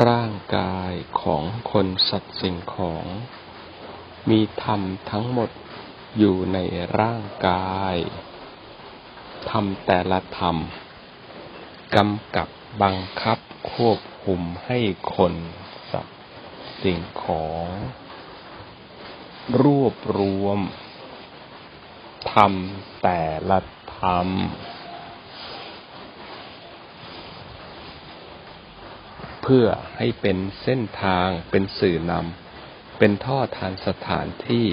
ร่างกายของคนสัตว์สิ่งของ มีธรรมทั้งหมดอยู่ในร่างกายธรรมแต่ละธรรมกำกับบังคับควบคุมให้คนสัตว์สิ่งของ รวบรวมทำแต่ละธรรม เพื่อให้เป็นเส้นทาง เป็นสื่อนำเป็นท่อทานสถานที่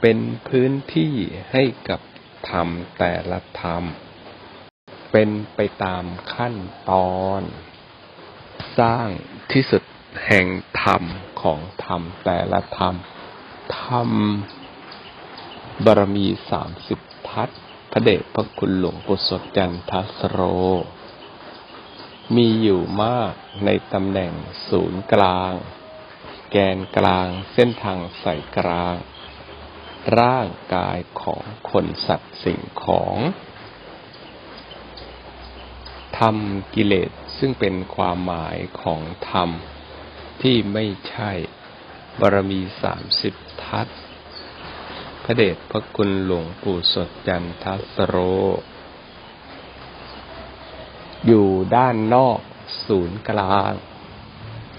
เป็นพื้นที่ให้กับธรรมแต่ละธรรม เป็นไปตามขั้นตอน สร้างที่สุดแห่งธรรมของธรรมแต่ละธรรม ธรรมบารมีสามสิบทัศพระเดชพระคุณหลวงปู่สดจันทัสโร มีอยู่มากในตำแหน่งศูนย์กลาง แกนกลางเส้นทางสายกลาง ร่างกายของคนสัตว์สิ่งของทำกิเลสซึ่งเป็นความหมายของธรรม ที่ไม่ใช่บารมีสามสิบทัศพระเดชพระคุณหลวงปู่สดจันทัสโร อยู่ด้านนอกศูนย์กลาง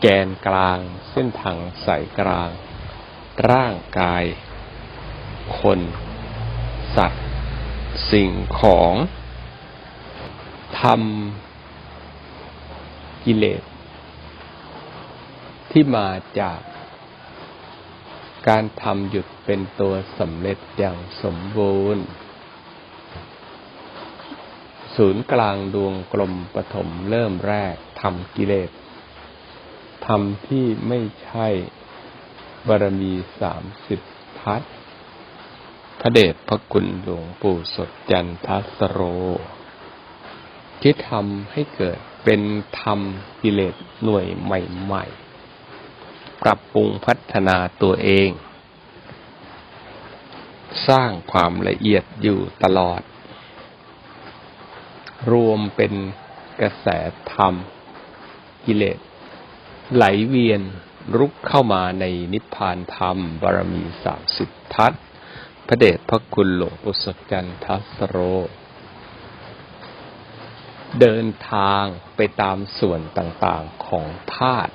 แกนกลาง เส้นทางสายกลาง ร่างกาย คน สัตว์ สิ่งของทำกิเลส ที่มาจากการทำหยุดเป็นตัวสำเร็จอย่างสมบูรณ์ ศูนย์กลางดวงกลมปฐมเริ่มแรกทำกิเลสทำที่ไม่ใช่บารมีสามสิบทัศพระเดชพระคุณหลวงปู่สดจันทัสโร ที่ทำให้เกิดเป็นธรรมกิเลสหน่วยใหม่ๆ ปรับปรุงพัฒนาตัวเอง สร้างความละเอียดอยู่ตลอด รวมเป็นกระแสธรรม กิเลส ไหลเวียนรุกเข้ามาในนิพพานธรรม บารมีสามสิบทัศพระเดชพระคุณหลวงปู่สดจันทัสโร เดินทางไปตามส่วนต่างๆของธาตุ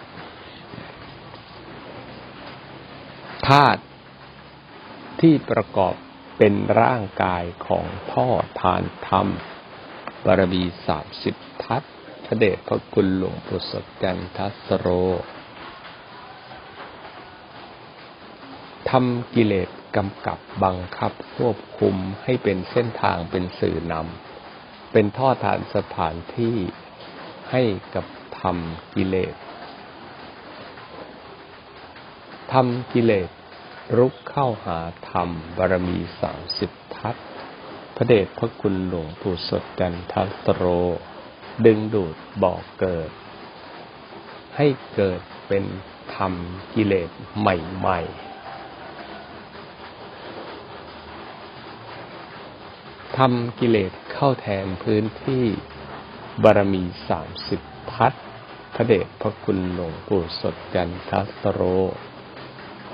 ธาตุที่ประกอบเป็นร่างกายของท่อทานธรรม บารมีสามสิบทัศพระเดชพระคุณหลวงปู่สดจันทัสโรทำกิเลสกำกับบังคับควบคุมให้เป็นเส้นทางเป็นสื่อนำเป็นท่อทานสถานที่ให้กับธรรมกิเลสทำกิเลสรุกเข้าหาธรรมบารมีสามสิบทัศ พระเดชพระคุณหลวงปู่สดจันทัสโร ดึงดูดบอกเกิด ให้เกิดเป็นธรรมกิเลสใหม่ ๆ ทำกิเลสเข้าแทนพื้นที่บารมีสามสิบทัศพระเดชพระคุณหลวงปู่สดจันทัสโร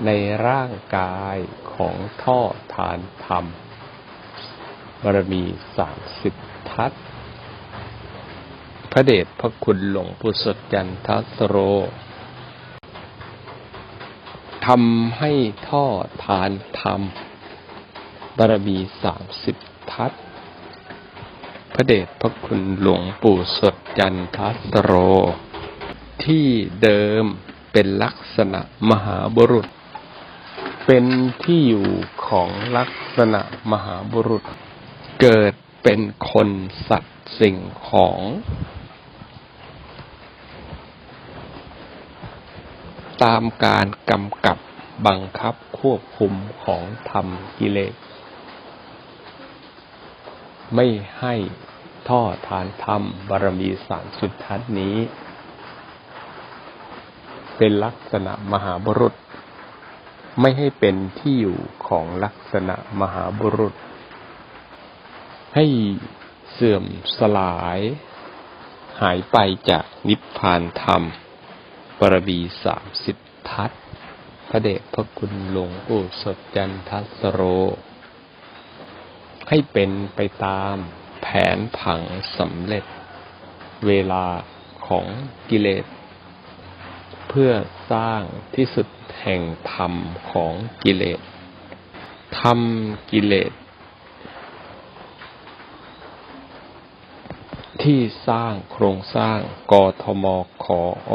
ในร่างกายของท่อทานธรรม บารมีสามสิบทัศพระเดชพระคุณหลวงปู่สดจันทัสโรทำให้ท่อทานธรรมบารมีสามสิบทัศพระเดชพระคุณหลวงปู่สดจันทัสโร ที่เดิมเป็นลักษณะมหาบุรุษ เป็นที่อยู่ของลักษณะมหาบุรุษ เกิดเป็นคนสัตว์สิ่งของ ตามการกำกับบังคับควบคุมของธรรมกิเลส ไม่ให้ท่อทานธรรมบารมีสารสุดทัศนี้ เป็นลักษณะมหาบุรุษ ไม่ให้เป็นที่อยู่ของลักษณะมหาบุรุษ ให้เสื่อมสลาย หายไปจากนิพพานธรรมบารมีสามสิบทัศพระเดชพระคุณหลวงปู่สดจันทัสโร ให้เป็นไปตามแผนผังสำเร็จ เวลาของกิเลส เพื่อสร้างที่สุดแห่งธรรมของกิเลสทำกิเลส ที่สร้างโครงสร้างกทมขออ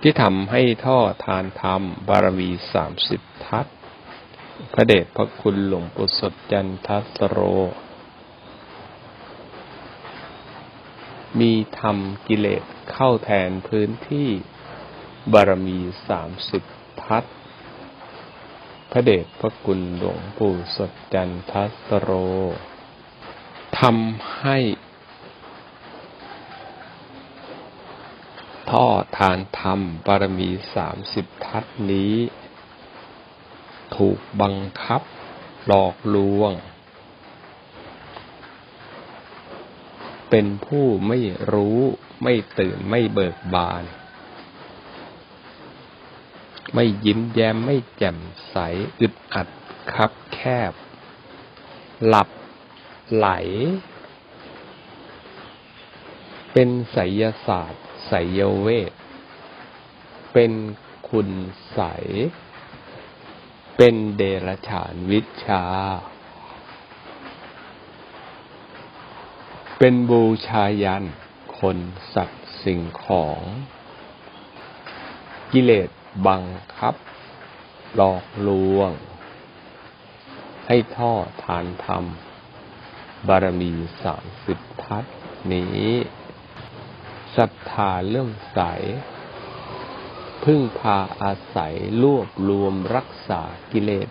ที่ทำให้ท่อทานธรรม บารมีสามสิบทัศพระเดชพระคุณหลวงปู่สดจันทัสโร มีธรรมกิเลสเข้าแทนพื้นที่ บารมีสามสิบทัศน์ พระเดชพระคุณหลวงปู่สดจันทัสโรทำให้ ท่อทานธรรมบารมีสามสิบทัศน์นี้ ถูกบังคับหลอกลวง เป็นผู้ไม่รู้ไม่ตื่นไม่เบิกบาน ไม่ยิ้มแย้มไม่แจ่มใสอึดอัดคับแคบ หลับไหล เป็นไสยศาสตร์ไสยเวท เป็นคุณใส เป็นเดรฉานวิชา เป็นบูชายัน คนสัตว์สิ่งของ กิเลส บังคับ หลอกลวง ให้ท่อทานธรรม บารมีสามสิบทัศนี้ศรัทธาเรื่องใส พึ่งพาอาศัยรวบรวมรักษากิเลส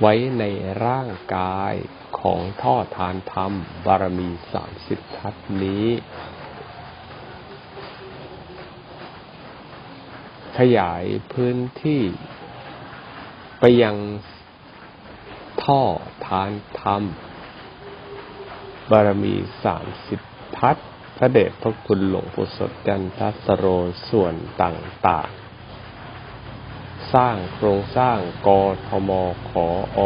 ไว้ในร่างกายของท่อทานธรรม บารมีสามสิบทัศน์นี้ ขยายพื้นที่ไปยังท่อทานธรรม บารมีสามสิบทัศพระเดชพระคุณหลวงปู่สดจันทสโรส่วนต่างๆ สร้างโครงสร้างกทมขออ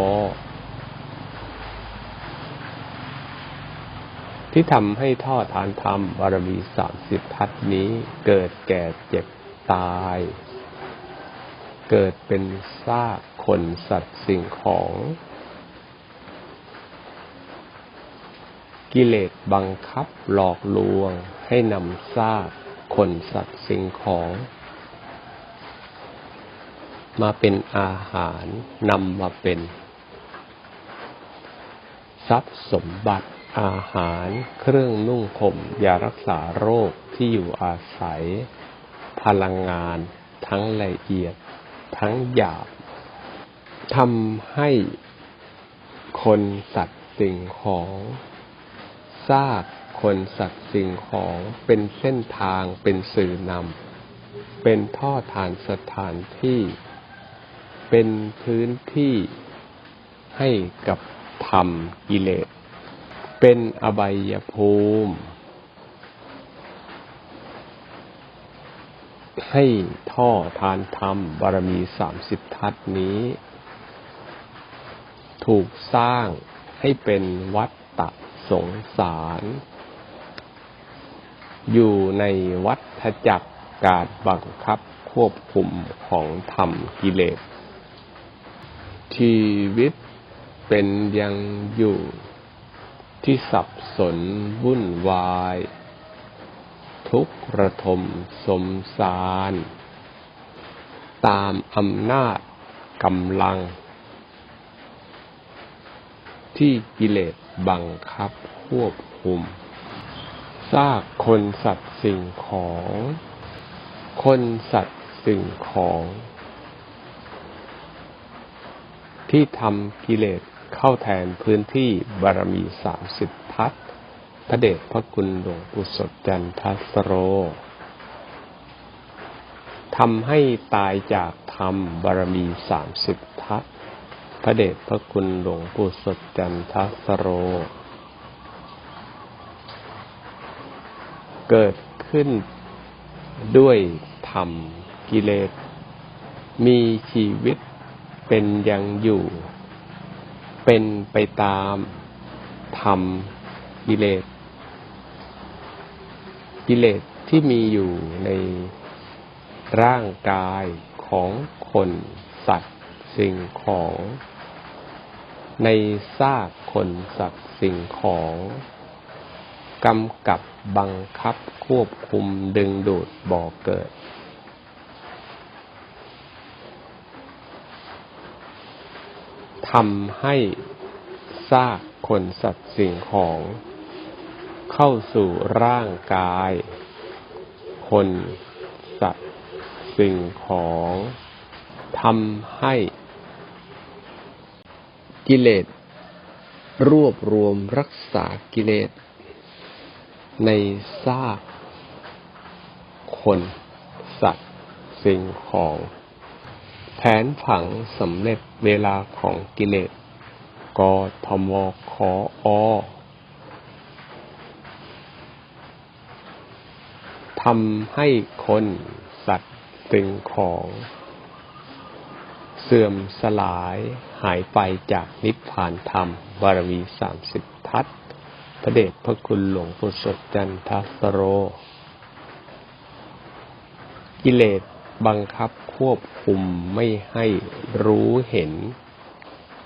ที่ทำให้ท่อทานธรรมบารมีสามสิบทัศนี้เกิดแก่เจ็บตาย เกิดเป็นซากคนสัตว์สิ่งของ กิเลสบังคับหลอกลวง ให้นำซากคนสัตว์สิ่งของ มาเป็นอาหารนำมาเป็น ทรัพย์สมบัติอาหารเครื่องนุ่งห่มยารักษาโรคที่อยู่อาศัย พลังงานทั้งละเอียด ทั้งหยาบทำให้คนสัตว์สิ่งของซากคนสัตว์สิ่งของเป็นเส้นทางเป็นสื่อนำเป็นท่อทานสถานที่ เป็นพื้นที่ให้กับธรรมกิเลส เป็นอบายภูมิ ให้ท่อทานธรรมบารมีสามสิบทัศนี้ ถูกสร้างให้เป็นวัฏฏะสงสาร อยู่ในวัฏจักรการบังคับควบคุมของธรรมกิเลส ชีวิตเป็นยังอยู่ที่สับสนวุ่นวาย ทุกข์ระทมสมสาร ตามอำนาจกำลัง ที่กิเลสบังคับควบคุมซากคนสัตว์สิ่งของ คนสัตว์สิ่งของ ที่ทำกิเลสเข้าแทนพื้นที่บารมีสามสิบทัศ พระเดชพระคุณหลวงปู่สดจันทัสโรทำให้ตายจากธรรมบารมีสามสิบทัศพระเดชพระคุณหลวงปู่สดจันทัสโร เกิดขึ้นด้วยธรรมกิเลส มีชีวิตเป็นยังอยู่ เป็นไปตามธรรมกิเลส กิเลสที่มีอยู่ในร่างกายของคนสัตว์สิ่งของ ในซากคนสัตว์สิ่งของกำกับบังคับควบคุมดึงดูดบ่อเกิด ทำให้ซากคนสัตว์สิ่งของ เข้าสู่ร่างกาย คน สัตว์ สิ่งของทำให้กิเลสรวบรวมรักษากิเลส ในซากคน สัตว์ สิ่งของ แผนผังสำเร็จเวลาของกิเลสกทมคออ ทำให้คนสัตว์สิ่งของ เสื่อมสลายหายไปจากนิพพานธรรม บารมีสามสิบทัศพระเดชพระคุณหลวงปู่สดจันทสโร กิเลสบังคับควบคุมไม่ให้รู้เห็น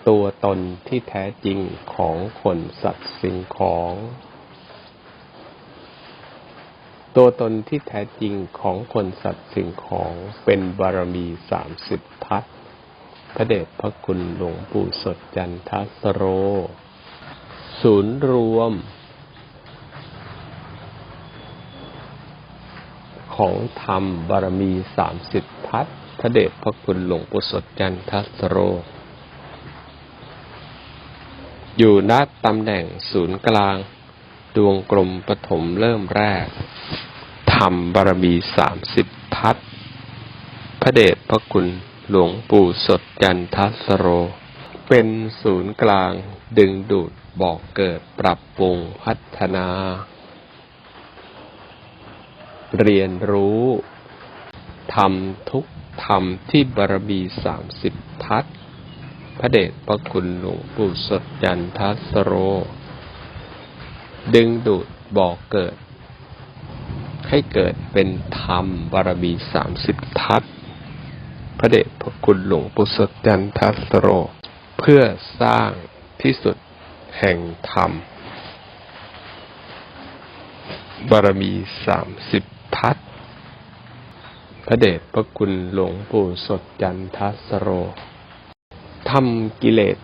ตัวตนที่แท้จริงของคนสัตว์สิ่งของ ตัวตนที่แท้จริงของคนสัตว์สิ่งของเป็นบารมีสามสิบทัศพระเดชพระคุณหลวงปู่สดจันทสโร ศูนย์รวม ของธรรมบารมีสามสิบทัศพระเดชพระคุณหลวงปู่สดจันทสโร อยู่ณตำแหน่งศูนย์กลาง ดวงกลมปฐมเริ่มแรกธรรมบารมีสามสิบทัศพระเดชพระคุณหลวงปู่สดจันทัสโร เป็นศูนย์กลางดึงดูดบอกเกิดปรับปรุงพัฒนา เรียนรู้ทำทุกธรรมที่บารมีสามสิบทัศพระเดชพระคุณหลวงปู่สดจันทัสโร ดึงดูดบอกเกิด ให้เกิดเป็นธรรมบารมีสามสิบทัศพระเดชพระคุณหลวงปู่สดจันทัสโร เพื่อสร้างที่สุดแห่งธรรม บารมีสามสิบทัศพระเดชพระคุณหลวงปู่สดจันทัสโรทำกิเลส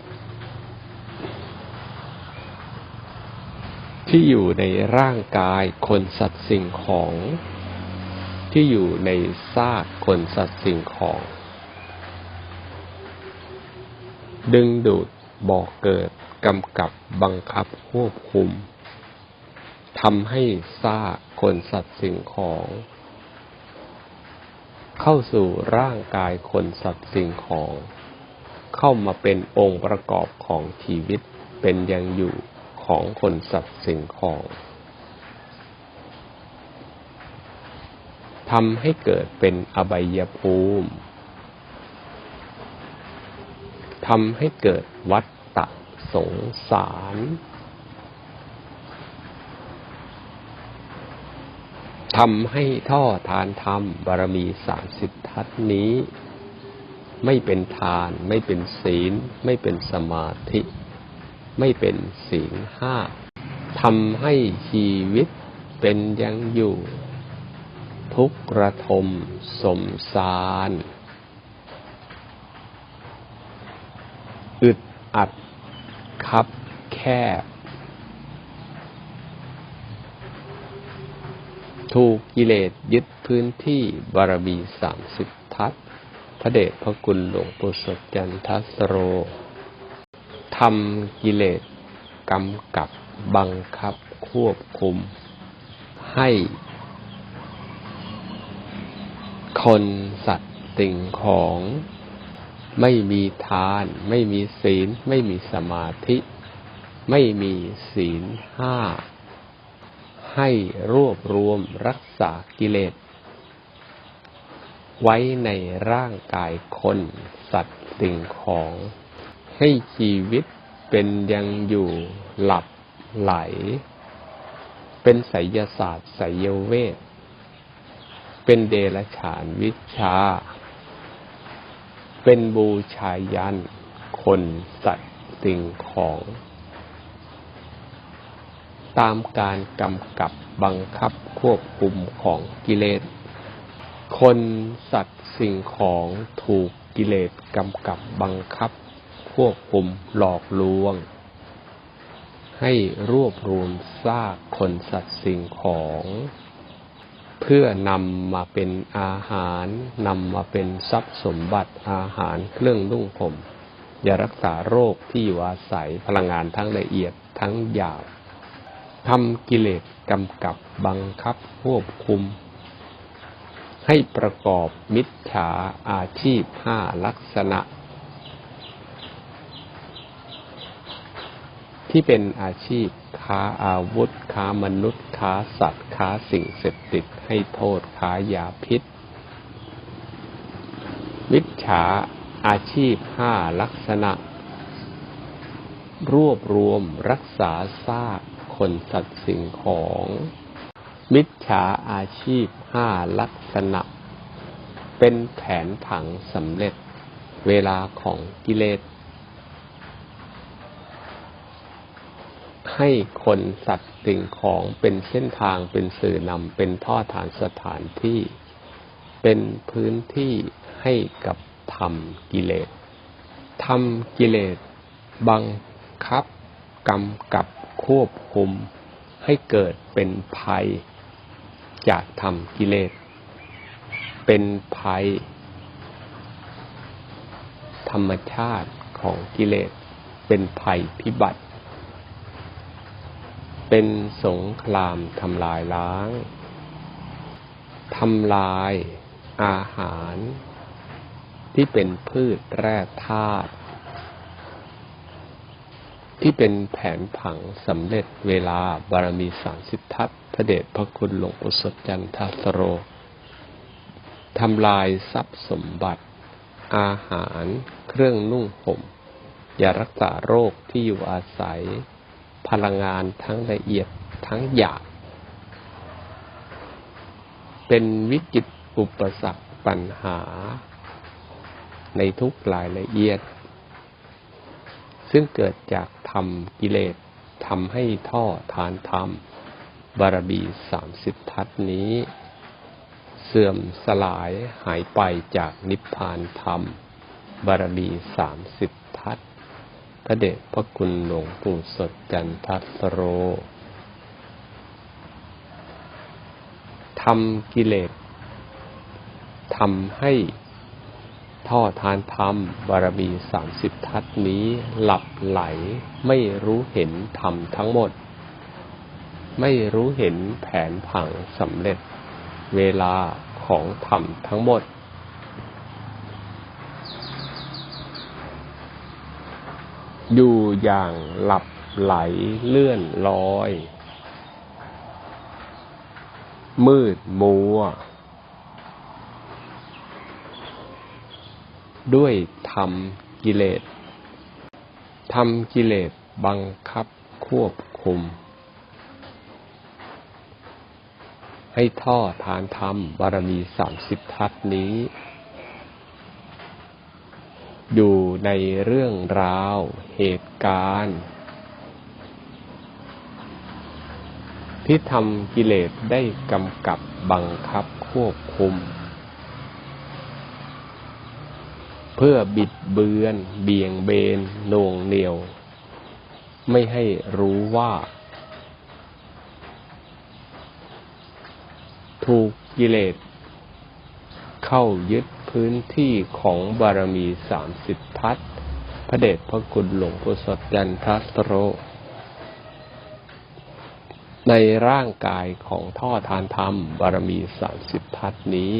ที่อยู่ในร่างกายคนสัตว์สิ่งของ ที่อยู่ในซากคนสัตว์สิ่งของ ดึงดูดบอกเกิดกำกับบังคับควบคุมทำให้ซากคนสัตว์สิ่งของ เข้าสู่ร่างกายคนสัตว์สิ่งของ เข้ามาเป็นองค์ประกอบของชีวิตเป็นยังอยู่ ของคนสัตว์สิ่งของทำให้เกิดเป็นอบายภูมิทำให้เกิดวัฏฏะสงสาร ทำให้ท่อทานธรรมบารมีสามสิบทัศนี้ ไม่เป็นทาน ไม่เป็นศีล ไม่เป็นสมาธิ ไม่เป็นศีลห้าทำให้ชีวิตเป็นยังอยู่ ทุกระทมสมสารอึดอัดคับแคบ ถูกกิเลสยึดพื้นที่บารมีสามสิบทัศพระเดชพระคุณหลวงปู่สดจันทสโร ทำกิเลสกำกับบังคับควบคุม ให้ คนสัตว์สิ่งของไม่มีทาน ไม่มีศีล ไม่มีสมาธิ ไม่มีศีลห้า ให้รวบรวมรักษากิเลส ไว้ในร่างกายคน สัตว์สิ่งของ ให้ชีวิตเป็นยังอยู่หลับไหล เป็นไสยศาสตร์ไสยเวท เป็นเดรฉานวิชา เป็นบูชายัน คนสัตว์สิ่งของ ตามการกำกับบังคับควบคุมของกิเลส คนสัตว์สิ่งของถูกกิเลสกำกับบังคับ ควบคุมหลอกลวง ให้รวบรวมซากคนสัตว์สิ่งของ เพื่อนำมาเป็นอาหารนำมาเป็นทรัพย์สมบัติอาหารเครื่องนุ่งห่มยารักษาโรคที่อยู่อาศัยพลังงานทั้งละเอียดทั้งหยาบทำกิเลสกำกับบังคับควบคุม ให้ประกอบมิจฉาอาชีพห้าลักษณะ ที่เป็นอาชีพค้าอาวุธ ค้ามนุษย์ ค้าสัตว์ ค้าสิ่งเสพติดให้โทษค้ายาพิษมิจฉาอาชีพห้าลักษณะ รวบรวมรักษาซากคนสัตว์สิ่งของ มิจฉาอาชีพห้าลักษณะ เป็นแผนผังสำเร็จเวลาของกิเลส ให้คนสัตว์สิ่งของเป็นเส้นทางเป็นสื่อนำเป็นท่อฐานสถานที่ เป็นพื้นที่ให้กับทำกิเลสทำกิเลส บังคับกำกับควบคุมให้เกิดเป็นภัย จากทำกิเลส เป็นภัย ธรรมชาติของกิเลส เป็นภัยพิบัติ เป็นสงครามทำลายล้างทำลายอาหารที่เป็นพืชแร่ธาตุที่เป็นแผนผังสำเร็จเวลาบารมีสามสิบทัศพระเดชพระคุณหลวงปู่สดจันทสโรทำลายทรัพย์สมบัติ อาหารเครื่องนุ่งห่มยารักษาโรคที่อยู่อาศัย พลังงานทั้งละเอียดทั้งหยาบเป็นวิกฤตอุปสรรคปัญหา ในทุกรายละเอียด ซึ่งเกิดจากทำกิเลสทำให้ท่อทานธรรม บารมีสามสิบทัศนี้ เสื่อมสลายหายไปจากนิพพานธรรม บารมีสามสิบทัศน พระเดชพระคุณหลวงปู่สดจันทัสโรทำกิเลสทำให้ท่อทานธรรมบารมีสามสิบทัศนี้หลับไหลไม่รู้เห็นธรรมทั้งหมด ไม่รู้เห็นแผนผังสำเร็จ เวลาของธรรมทั้งหมด อยู่อย่างหลับไหลเลื่อนลอย มืดมัว ด้วยทำกิเลสทำกิเลสบังคับควบคุม ให้ท่อทานธรรมบารมีสามสิบทัศนี้ อยู่ในเรื่องราว เหตุการณ์ ที่ทำกิเลสได้กำกับบังคับควบคุม เพื่อบิดเบือน เบี่ยงเบนโน่งเหนียว ไม่ให้รู้ว่า ถูกกิเลสเข้ายึด พื้นที่ของบารมีสามสิบทัศพระเดชพระคุณหลวงปู่สดยันทัสโร ในร่างกายของท่อทานธรรม บารมีสามสิบทัศนี้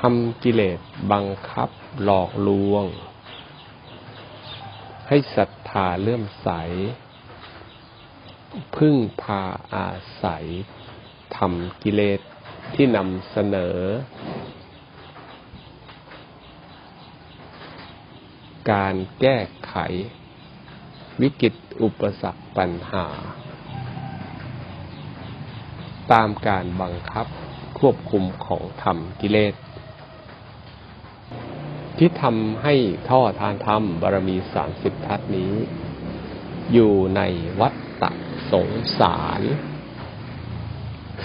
ทำกิเลสบังคับหลอกลวง ให้ศรัทธาเลื่อมใส พึ่งพาอาศัยทำกิเลสที่นำเสนอ การแก้ไข วิกฤตอุปสรรคปัญหา ตามการบังคับควบคุมของธรรมกิเลสที่ทำให้ท่อทานธรรมบารมีสามสิบทัศนี้ อยู่ในวัฏฏะสงสาร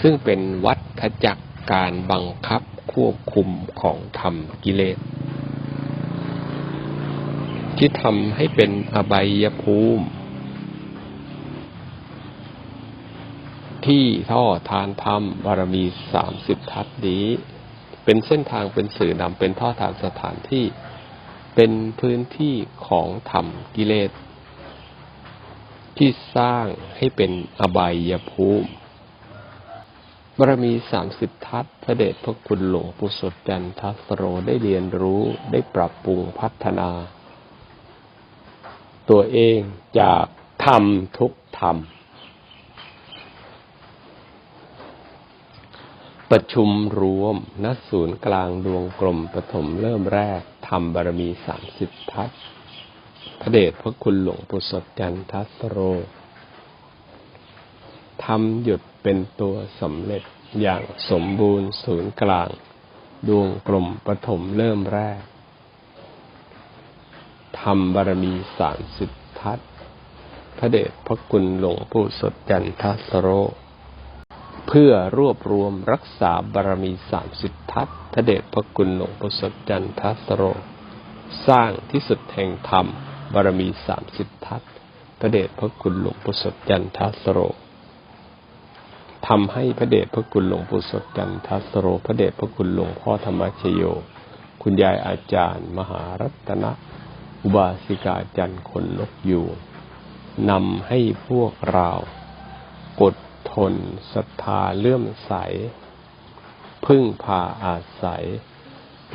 ซึ่งเป็นวัฏจักการบังคับควบคุมของธรรมกิเลส ที่ทำให้เป็นอบายภูมิ ที่ท่อทานธรรมบารมีสามสิบทัศนี้ เป็นเส้นทางเป็นสื่อนำเป็นท่อทางสถานที่เป็นพื้นที่ของธรรมกิเลส ที่สร้างให้เป็นอบายภูมิบารมีสามสิบทัศพระเดชพระคุณหลวงปู่สดจันทัสโรได้เรียนรู้ได้ปรับปรุงพัฒนา ตัวเองจากธรรมทุกธรรม ประชุมรวมณศูนย์กลางดวงกลมปฐมเริ่มแรกทำบารมีสามสิบทัศพระเดชพระคุณหลวงปู่สดจันทัสโรทำหยุดเป็นตัวสำเร็จอย่างสมบูรณ์ศูนย์กลาง ดวงกลมปฐมเริ่มแรก ทำบารมีสามสิบทัศพระเดชพระคุณหลวงปู่สดจันทัสโร เพื่อรวบรวมรักษาบารมีสามสิบทัศพระเดชพระคุณหลวงปู่สดจันทัสโร สร้างที่สุดแห่งธรรมบารมีสามสิบทัศพระเดชพระคุณหลวงปู่สดจันทัสโรทำให้พระเดชพระคุณหลวงปู่สดจันทัสโร พระเดชพระคุณหลวงพ่อธรรมชโย คุณยายอาจารย์ มหารัตนะ อุบาสิกาจันทร์คนนกอยู่นำให้พวกเราอดทนศรัทธาเลื่อมใส พึ่งพาอาศัย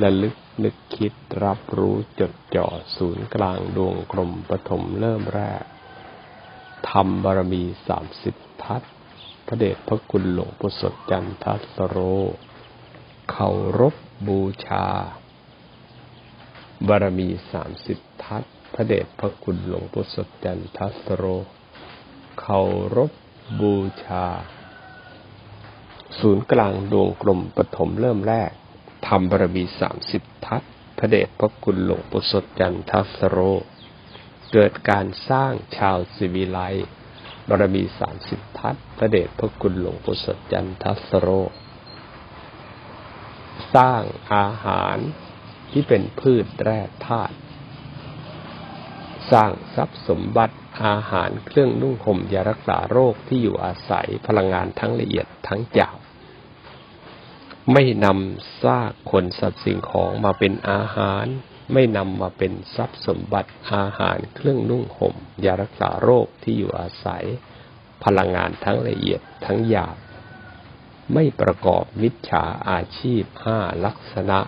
ระลึกนึกคิดรับรู้จดจ่อศูนย์กลางดวงกลมปฐมเริ่มแรกทำบารมีสามสิบทัศพระเดชพระคุณหลวงปู่สดจันทัสโร เคารพบูชา บารมีสามสิบทัศพระเดชพระคุณหลวงปู่สดจันทัสโรเคารพบูชา ศูนย์กลางดวงกลมปฐมเริ่มแรกทำบารมีสามสิบทัศพระเดชพระคุณหลวงปู่สดจันทัสโร เกิดการสร้างชาวสิวิไลบารมีสามสิบทัศพระเดชพระคุณหลวงปู่สดจันทัสโร สร้างอาหาร ที่เป็นพืชแร่ธาตุสร้างทรัพย์สมบัติอาหารเครื่องนุ่งห่มยารักษาโรคที่อยู่อาศัยพลังงานทั้งละเอียดทั้งหยาบไม่นำซากคนสัตว์สิ่งของมาเป็นอาหาร ไม่นำมาเป็นทรัพย์สมบัติอาหารเครื่องนุ่งห่มยารักษาโรคที่อยู่อาศัย พลังงานทั้งละเอียดทั้งหยาบไม่ประกอบมิจฉาอาชีพห้าลักษณะ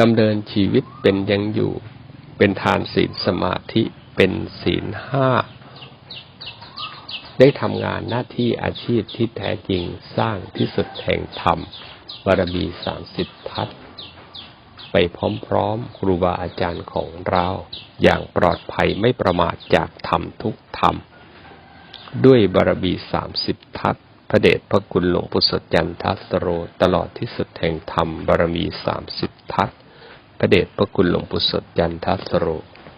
ดำเนินชีวิตเป็นยังอยู่ เป็นทานศีลสมาธิเป็นศีลห้า ได้ทำงานหน้าที่อาชีพที่แท้จริงสร้างที่สุดแห่งธรรมบารมีสามสิบทัศไปพร้อมๆ ครูบาอาจารย์ของเรา อย่างปลอดภัยไม่ประมาทจากธรรมทุกธรรม ด้วยบารมีสามสิบทัศพระเดชพระคุณหลวงปู่สดจันทัสโร ตลอดที่สุดแห่งธรรมบารมีสามสิบทัศ ระเดชพระคุณหลวงปู่สดจันทัสโร